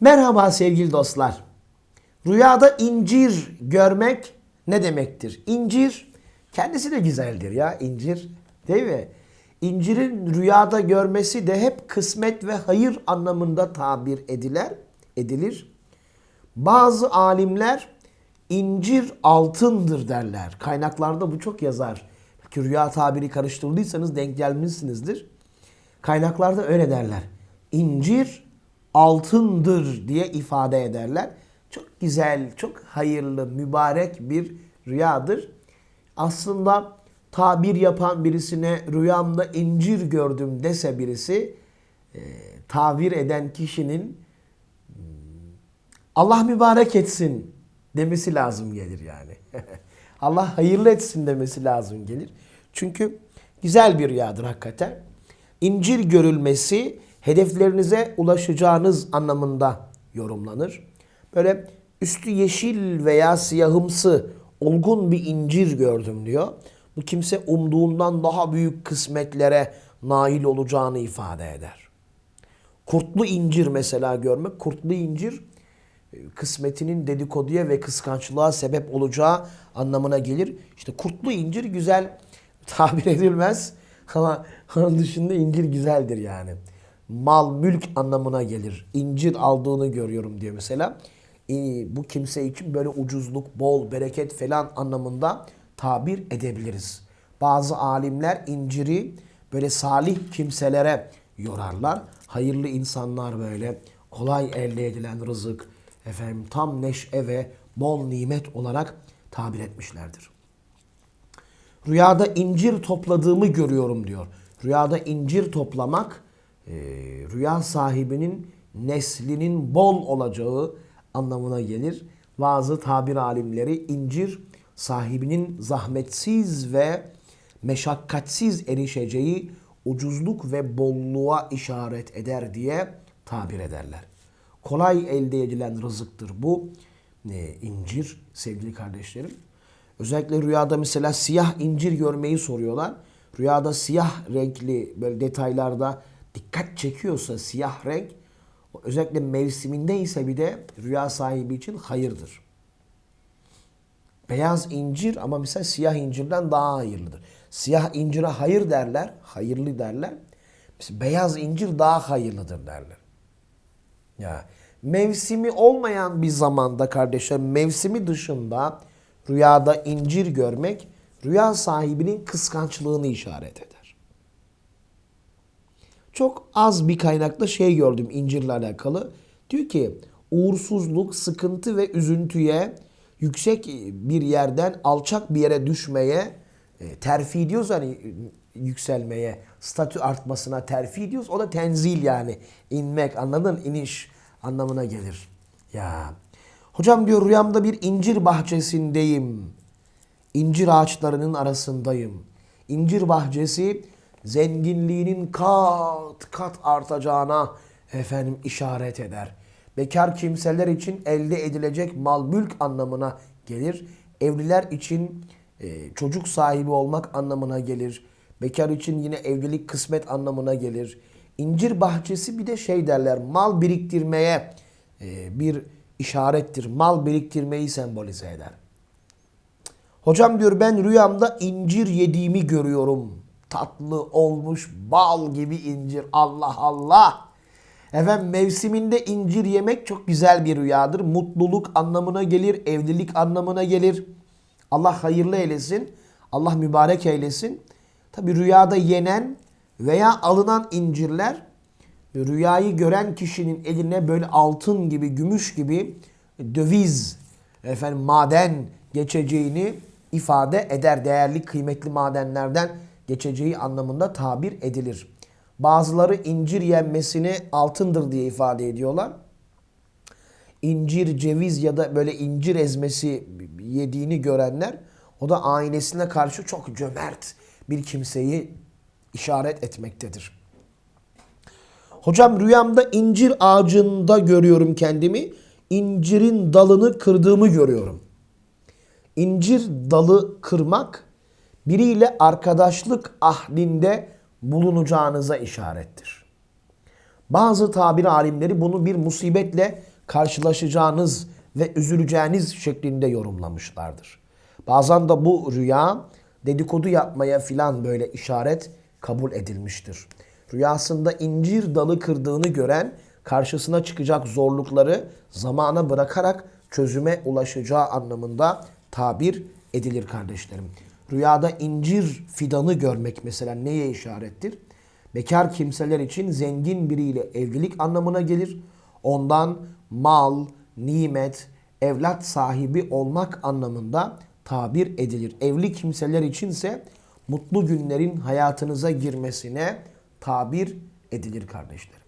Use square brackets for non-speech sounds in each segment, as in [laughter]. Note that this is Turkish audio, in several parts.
Merhaba sevgili dostlar. Rüyada incir görmek ne demektir? İncir kendisi de güzeldir ya incir değil mi? İncirin rüyada görmesi de hep kısmet ve hayır anlamında tabir ediler, edilir. Bazı alimler incir altındır derler. Kaynaklarda bu çok yazar. Ki rüya tabiri karıştırdıysanız denk gelmişsinizdir. Kaynaklarda öyle derler. İncir altındır diye ifade ederler. Çok güzel, çok hayırlı, mübarek bir rüyadır. Aslında tabir yapan birisine rüyamda incir gördüm dese birisi e, tabir eden kişinin hmm, Allah mübarek etsin demesi lazım gelir yani. [laughs] Allah hayırlı etsin demesi lazım gelir. Çünkü güzel bir rüyadır hakikaten. İncir görülmesi hedeflerinize ulaşacağınız anlamında yorumlanır. Böyle üstü yeşil veya siyahımsı olgun bir incir gördüm diyor. Bu kimse umduğundan daha büyük kısmetlere nail olacağını ifade eder. Kurtlu incir mesela görmek. Kurtlu incir e, kısmetinin dedikoduya ve kıskançlığa sebep olacağı anlamına gelir. İşte kurtlu incir güzel [laughs] tabir edilmez ama [laughs] onun dışında incir güzeldir yani. Mal, mülk anlamına gelir. İncir aldığını görüyorum diyor mesela. E, Bu kimse için böyle ucuzluk, bol, bereket falan anlamında tabir edebiliriz. Bazı alimler inciri böyle salih kimselere yorarlar. Hayırlı insanlar böyle kolay elde edilen rızık, efendim tam neşe ve bol nimet olarak tabir etmişlerdir. Rüyada incir topladığımı görüyorum diyor. Rüyada incir toplamak e, rüya sahibinin neslinin bol olacağı anlamına gelir. Bazı tabir alimleri incir sahibinin zahmetsiz ve meşakkatsiz erişeceği ucuzluk ve bolluğa işaret eder diye tabir ederler. Kolay elde edilen rızıktır bu e, incir sevgili kardeşlerim. Özellikle rüyada mesela siyah incir görmeyi soruyorlar. Rüyada siyah renkli böyle detaylarda dikkat çekiyorsa siyah renk özellikle mevsiminde ise bir de rüya sahibi için hayırdır. Beyaz incir ama mesela siyah incirden daha hayırlıdır. Siyah incire hayır derler, hayırlı derler. Mesela beyaz incir daha hayırlıdır derler. Ya mevsimi olmayan bir zamanda kardeşler mevsimi dışında rüyada incir görmek rüya sahibinin kıskançlığını işaret eder. Çok az bir kaynakta şey gördüm incirle alakalı. Diyor ki uğursuzluk, sıkıntı ve üzüntüye yüksek bir yerden alçak bir yere düşmeye e, terfi ediyoruz hani yükselmeye, statü artmasına terfi ediyoruz. O da tenzil yani inmek anladın iniş anlamına gelir. Ya hocam diyor rüyamda bir incir bahçesindeyim. İncir ağaçlarının arasındayım. İncir bahçesi zenginliğinin kat kat artacağına efendim işaret eder. Bekar kimseler için elde edilecek mal mülk anlamına gelir. Evliler için e, çocuk sahibi olmak anlamına gelir. Bekar için yine evlilik kısmet anlamına gelir. İncir bahçesi bir de şey derler mal biriktirmeye e, bir işarettir. Mal biriktirmeyi sembolize eder. Hocam diyor ben rüyamda incir yediğimi görüyorum. Tatlı olmuş bal gibi incir. Allah Allah. Efendim mevsiminde incir yemek çok güzel bir rüyadır. Mutluluk anlamına gelir, evlilik anlamına gelir. Allah hayırlı eylesin. Allah mübarek eylesin. Tabi rüyada yenen veya alınan incirler rüyayı gören kişinin eline böyle altın gibi, gümüş gibi döviz, efendim maden geçeceğini ifade eder. Değerli, kıymetli madenlerden geçeceği anlamında tabir edilir. Bazıları incir yenmesini altındır diye ifade ediyorlar. İncir, ceviz ya da böyle incir ezmesi yediğini görenler o da ailesine karşı çok cömert bir kimseyi işaret etmektedir. Hocam rüyamda incir ağacında görüyorum kendimi. İncirin dalını kırdığımı görüyorum. İncir dalı kırmak biriyle arkadaşlık ahdinde bulunacağınıza işarettir. Bazı tabir alimleri bunu bir musibetle karşılaşacağınız ve üzüleceğiniz şeklinde yorumlamışlardır. Bazen de bu rüya dedikodu yapmaya filan böyle işaret kabul edilmiştir. Rüyasında incir dalı kırdığını gören karşısına çıkacak zorlukları zamana bırakarak çözüme ulaşacağı anlamında tabir edilir kardeşlerim. Rüyada incir fidanı görmek mesela neye işarettir? Bekar kimseler için zengin biriyle evlilik anlamına gelir. Ondan mal, nimet, evlat sahibi olmak anlamında tabir edilir. Evli kimseler içinse mutlu günlerin hayatınıza girmesine tabir edilir kardeşlerim.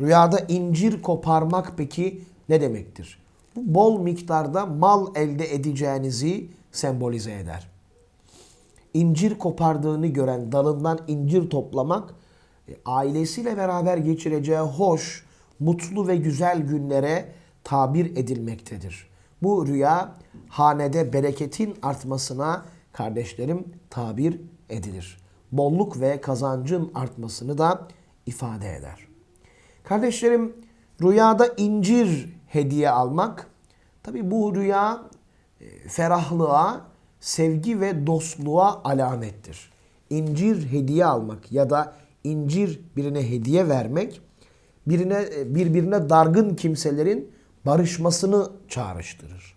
Rüyada incir koparmak peki ne demektir? Bu bol miktarda mal elde edeceğinizi sembolize eder. İncir kopardığını gören dalından incir toplamak e, ailesiyle beraber geçireceği hoş, mutlu ve güzel günlere tabir edilmektedir. Bu rüya hanede bereketin artmasına kardeşlerim tabir edilir. Bolluk ve kazancın artmasını da ifade eder. Kardeşlerim rüyada incir hediye almak tabi bu rüya e, ferahlığa, sevgi ve dostluğa alamettir. İncir hediye almak ya da incir birine hediye vermek birine birbirine dargın kimselerin barışmasını çağrıştırır.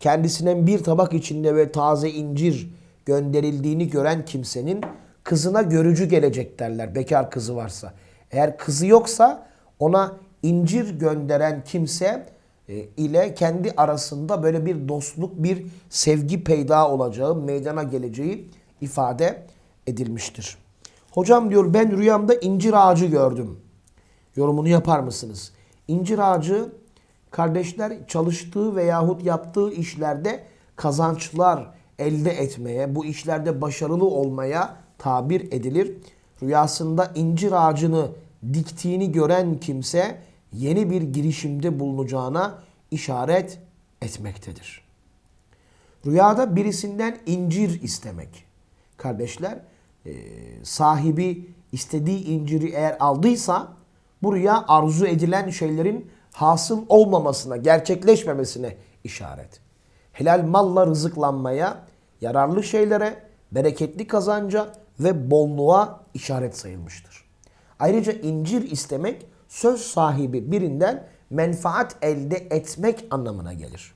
Kendisine bir tabak içinde ve taze incir gönderildiğini gören kimsenin kızına görücü gelecek derler bekar kızı varsa. Eğer kızı yoksa ona incir gönderen kimse ile kendi arasında böyle bir dostluk, bir sevgi peyda olacağı, meydana geleceği ifade edilmiştir. Hocam diyor ben rüyamda incir ağacı gördüm. Yorumunu yapar mısınız? İncir ağacı kardeşler çalıştığı veyahut yaptığı işlerde kazançlar elde etmeye, bu işlerde başarılı olmaya tabir edilir. Rüyasında incir ağacını diktiğini gören kimse yeni bir girişimde bulunacağına işaret etmektedir. Rüyada birisinden incir istemek. Kardeşler e, sahibi istediği inciri eğer aldıysa bu rüya arzu edilen şeylerin hasıl olmamasına, gerçekleşmemesine işaret. Helal malla rızıklanmaya, yararlı şeylere, bereketli kazanca ve bolluğa işaret sayılmıştır. Ayrıca incir istemek söz sahibi birinden menfaat elde etmek anlamına gelir.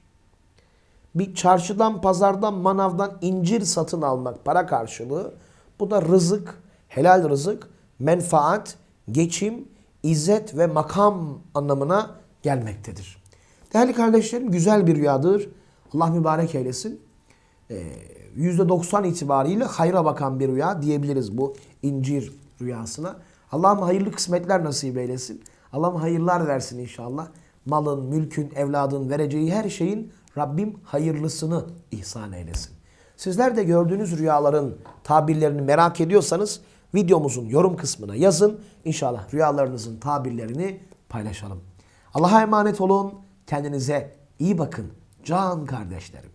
Bir çarşıdan, pazardan, manavdan incir satın almak para karşılığı bu da rızık, helal rızık, menfaat, geçim, izzet ve makam anlamına gelmektedir. Değerli kardeşlerim güzel bir rüyadır. Allah mübarek eylesin. Ee, %90 itibariyle hayra bakan bir rüya diyebiliriz bu incir rüyasına. Allah'ım hayırlı kısmetler nasip eylesin. Allah'ım hayırlar versin inşallah. Malın, mülkün, evladın vereceği her şeyin Rabbim hayırlısını ihsan eylesin. Sizler de gördüğünüz rüyaların tabirlerini merak ediyorsanız videomuzun yorum kısmına yazın. İnşallah rüyalarınızın tabirlerini paylaşalım. Allah'a emanet olun. Kendinize iyi bakın. Can kardeşlerim.